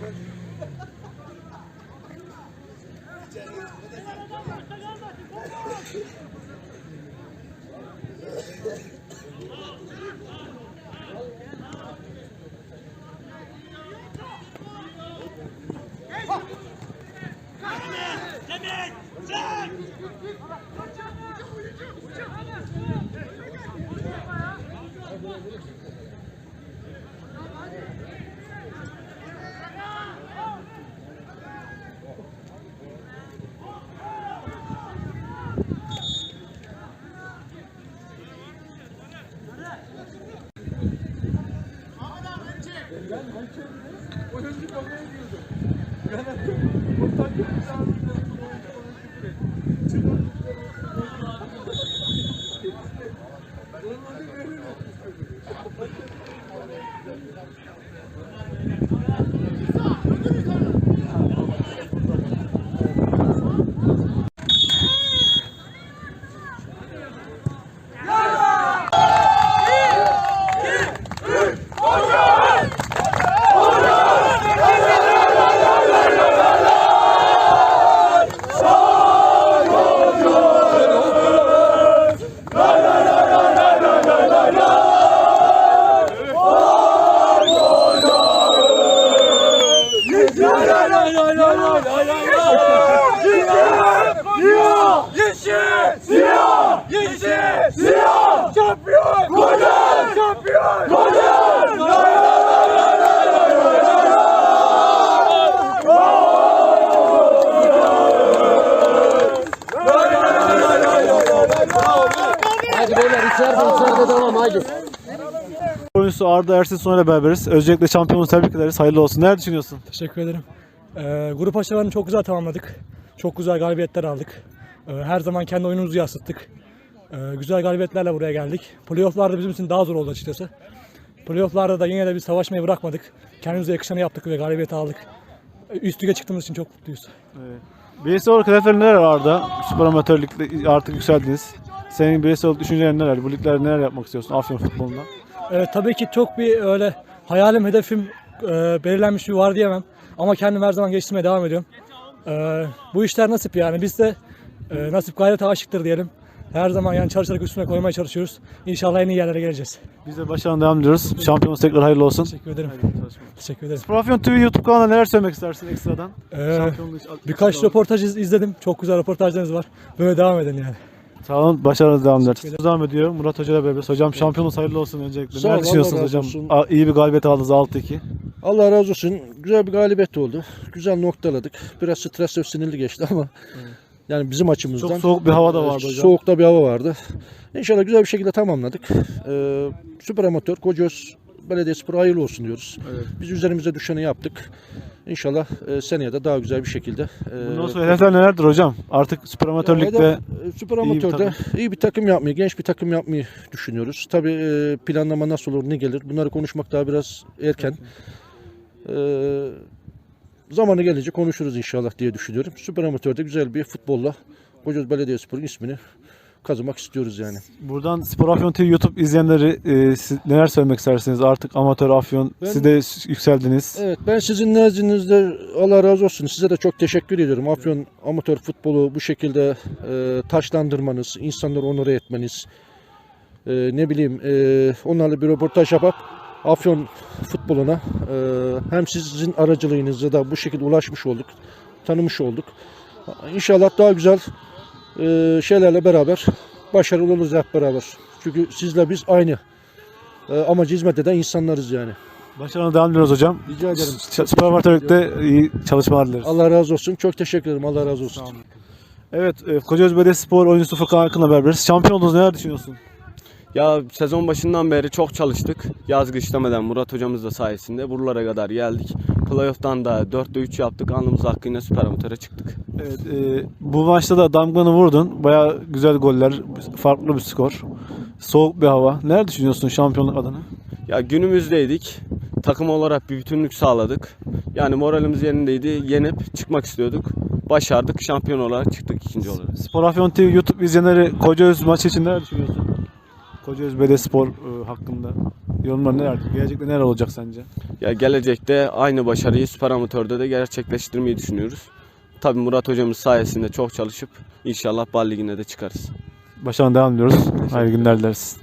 Hadi Karena. Beyler içeride içeride devam hadi. Oyuncusu Arda Ersin sonra beraberiz. Öncelikle şampiyonu tebrik ederiz. Hayırlı olsun. Neler düşünüyorsun? Teşekkür ederim. Ee, grup aşamalarını çok güzel tamamladık. Çok güzel galibiyetler aldık. Ee, her zaman kendi oyunumuzu yansıttık. Ee, güzel galibiyetlerle buraya geldik. Playoff'larda bizim için daha zor oldu açıkçası. Playoff'larda da yine de bir savaşmayı bırakmadık. Kendimize yakışanı yaptık ve galibiyeti aldık. Ee, Üst lige çıktığımız için çok mutluyuz. Bireysel olarak hedeflerin neler Arda? Süper amatörlükte artık yükseldiniz. Senin bireysel olarak düşüncelerin neler? Bu liglerde neler yapmak istiyorsun Afyon futbolunda? Evet tabii ki çok bir öyle hayalim, hedefim e, belirlenmiş bir var diyemem. Ama kendim her zaman geliştirmeye devam ediyorum. E, bu işler nasip yani. Biz de e, nasip gayrete aşıktır diyelim. Her zaman yani çalışarak üstüne koymaya çalışıyoruz. İnşallah en iyi yerlere geleceğiz. Biz de başarılı devam ediyoruz. Şampiyonuz tekrar hayırlı olsun. Teşekkür ederim. Teşekkür ederim. Afyon TV YouTube kanalında neler söylemek istersin ekstradan? Ee, Şampiyonluğu birkaç röportaj iz- izledim. Çok güzel röportajlarınız var. Böyle devam edin yani. Sağ olun. Başarılı devam ederiz. Devam ediyor. Murat Hoca ile beraberiz. Hocam şampiyonuz hayırlı olsun öncelikle. Sağ ol, neler düşünüyorsunuz razı hocam? olsun. A- İyi bir galibiyet aldınız 6-2. Allah razı olsun. Güzel bir galibiyet oldu. Güzel noktaladık. Biraz stres ve sinirli geçti ama yani bizim açımızdan. Çok soğuk bir hava da vardı hocam. Soğukta bir hava vardı. İnşallah güzel bir şekilde tamamladık. Ee, süper amatör Kocaeli Belediyespor hayırlı olsun diyoruz. Biz üzerimize düşeni yaptık. İnşallah e, seneye de daha güzel bir şekilde. e, Bundan sonra hedefler nelerdir hocam? Artık süper amatörlükte hedef, e, süper iyi bir amatörde iyi bir takım yapmayı, genç bir takım yapmayı düşünüyoruz. Tabii e, planlama nasıl olur, ne gelir? Bunları konuşmak daha biraz erken. Ee, zamanı gelince konuşuruz inşallah diye düşünüyorum. Süper amatörde güzel bir futbolla Kocaeli Belediyespor'un ismini kazımak istiyoruz yani. buradan Spor Afyon TV YouTube izleyenleri e, siz neler söylemek istersiniz? Artık amatör Afyon Ben- siz de yükseldiniz. Evet ben sizin nezdinizde Allah razı olsun. Size de çok teşekkür ediyorum. Afyon amatör futbolu bu şekilde e, taşlandırmanız, insanları onore etmeniz, e, ne bileyim e, onlarla bir röportaj yapıp Afyon futboluna e, hem sizin aracılığınızla da bu şekilde ulaşmış olduk, tanımış olduk. İnşallah daha güzel e, şeylerle beraber başarılı oluruz hep beraber. Çünkü sizle biz aynı e, amacı hizmet eden insanlarız yani. Başarılarına devam ediyoruz hocam. Rica ederim. Spor amatörlükte iyi çalışmalar dileriz. Allah razı olsun. Çok teşekkür ederim. Allah razı olsun. Evet, e, Kocaeli Belediyespor oyuncusu Furkan Akın'la beraberiz. Şampiyon oldunuz neler düşünüyorsun? Ya sezon başından beri çok çalıştık. Yaz işlemeden Murat hocamız da sayesinde buralara kadar geldik. Playoff'tan da 4'te 3 yaptık. Alnımız hakkıyla süper amatöre çıktık. Evet, e, bu maçta da damganı vurdun. Baya güzel goller, farklı bir skor. Soğuk bir hava. Neler düşünüyorsun şampiyonluk adına? Ya günümüzdeydik. Takım olarak bir bütünlük sağladık. Yani moralimiz yerindeydi. Yenip çıkmak istiyorduk. Başardık. Şampiyon olarak çıktık ikinci olarak. Spor Afyon TV YouTube izleyenleri Kocaeli maçı için neler düşünüyorsun? Kocaeli Belediyespor e, hakkında yorumlar neler? Gelecekte neler olacak sence? Ya gelecekte aynı başarıyı süper amatörde de gerçekleştirmeyi düşünüyoruz. Tabii Murat hocamız sayesinde çok çalışıp inşallah Bal Ligi'ne de çıkarız. Başarılarına devam ediyoruz. Hayırlı günler dileriz.